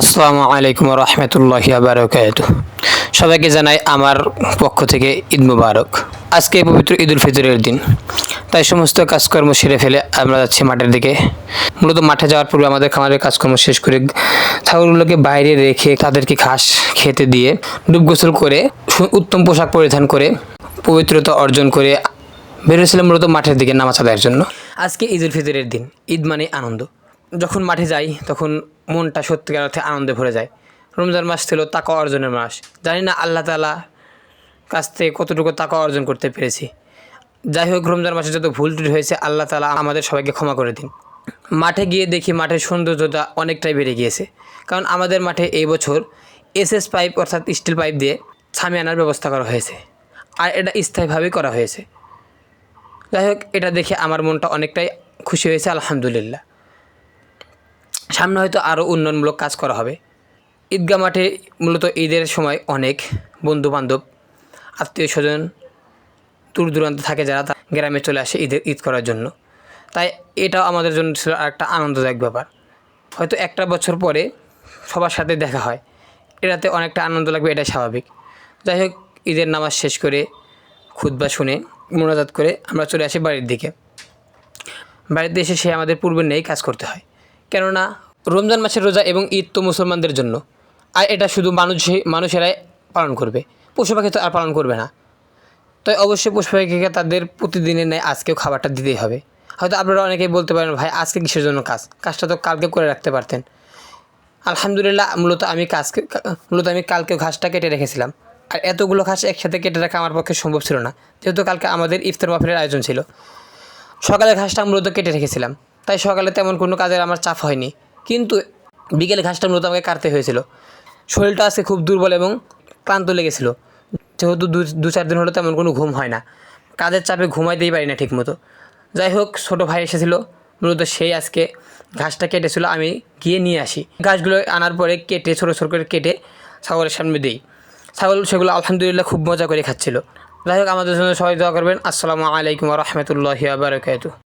আসসালামু আলাইকুম রহমতুল্লাহি বারকাত সবাইকে জানাই আমার পক্ষ থেকে ঈদ মুবারক। আজকে পবিত্র ঈদ উল ফিতরের দিন। তাই সমস্ত কাজকর্ম সেরে ফেলে আমরা যাচ্ছি মাঠের দিকে। মূলত মাঠে যাওয়ার পূর্বে আমাদের খামারের কাজকর্ম শেষ করে ছাগলগুলোকে বাইরে রেখে তাদেরকে ঘাস খেতে দিয়ে ডুব গোসল করে উত্তম পোশাক পরিধান করে পবিত্রতা অর্জন করে বেরিয়েছিলাম মূলত মাঠের দিকে নামাজ আদায়ের জন্য। আজকে ঈদ উল ফিতরের দিন। ঈদ মানে আনন্দ। যখন মাঠে যাই, তখন মনটা সত্যিকার অর্থে আনন্দে ভরে যায়। রমজান মাস ছিল তাকা অর্জনের মাস। জানি না আল্লাহ তালা কাছ থেকে কতটুকু তাকা অর্জন করতে পেরেছি। যাই হোক, রমজান মাসে যত ভুল ত্রুটি হয়েছে, আল্লাহ তালা আমাদের সবাইকে ক্ষমা করে দিন। মাঠে গিয়ে দেখি মাঠের সৌন্দর্যতা অনেকটাই বেড়ে গিয়েছে। কারণ আমাদের মাঠে এই বছর এসএস পাইপ অর্থাৎ স্টিল পাইপ দিয়ে ছামি আনার ব্যবস্থা করা হয়েছে। আর এটা স্থায়ীভাবেই করা হয়েছে। যাই হোক, এটা দেখে আমার মনটা অনেকটাই খুশি হয়েছে, আলহামদুলিল্লাহ। সামনে হয়তো আরও উন্নয়নমূলক কাজ করা হবে। ঈদগাহ মাঠে মূলত ঈদের সময় অনেক বন্ধু বান্ধব আত্মীয় স্বজন দূর দূরান্ত থাকে যারা গ্রামে চলে আসে ঈদের ঈদ করার জন্য। তাই এটাও আমাদের জন্য ছিল একটা আনন্দদায়ক ব্যাপার। হয়তো একটা বছর পরে সবার সাথে দেখা হয়। এটাতে অনেকটা আনন্দ লাগবে, এটাই স্বাভাবিক। যাই হোক, ঈদের নামাজ শেষ করে খুতবা শুনে মোনাজাত করে আমরা চলে আসি বাড়ির দিকে। বাড়িতে এসে সে আমাদের পূর্বের নেই কাজ করতে হয়। কেননা রমজান মাসের রোজা এবং ঈদ তো মুসলমানদের জন্য। আর এটা শুধু মানুষ মানুষেরাই পালন করবে। পশু পাখি তো আর পালন করবে না। তাই অবশ্যই পশু পাখিকে তাদের প্রতিদিনের নেয় আজকেও খাবারটা দিতেই হবে। হয়তো আপনারা অনেকেই বলতে পারেন, ভাই, আজকে কিসের জন্য কাজ? কাজটা তো কালকে করে রাখতে পারতেন। আলহামদুলিল্লাহ, মূলত আমি কাজকে মূলত আমি কালকে ঘাসটা কেটে রেখেছিলাম। আর এতগুলো ঘাস একসাথে কেটে রাখা আমার পক্ষে সম্ভব ছিল না। যেহেতু কালকে আমাদের ইফতার মাহফিলের আয়োজন ছিল। সকালে ঘাসটা মূলত কেটে রেখেছিলাম। তাই সকালে তেমন কোনো কাজের আমার চাপ হয়নি। কিন্তু বিকেলে ঘাসটা মূলত আমাকে কাটতে হয়েছিল। শরীরটা আজকে খুব দুর্বল এবং ক্লান্ত লেগেছিল। যেহেতু দু চার দিন হলো তেমন কোনো ঘুম হয় না। কাজের চাপে ঘুমাইতেই পারি না ঠিকমতো। যাই হোক, ছোটো ভাই এসেছিল। মূলত সেই আজকে ঘাসটা কেটেছিল। আমি গিয়ে নিয়ে আসি। ঘাসগুলো আনার পরে কেটে, ছোটো ছোটো করে কেটে ছাগলের সামনে দিই। ছাগল সেগুলো আলহামদুলিল্লাহ খুব মজা করে খাচ্ছিল। যাই হোক, আমাদের জন্য সবাই দোয়া করবেন। আসসালামু আলাইকুম রহমতুল্লাহ বারকাত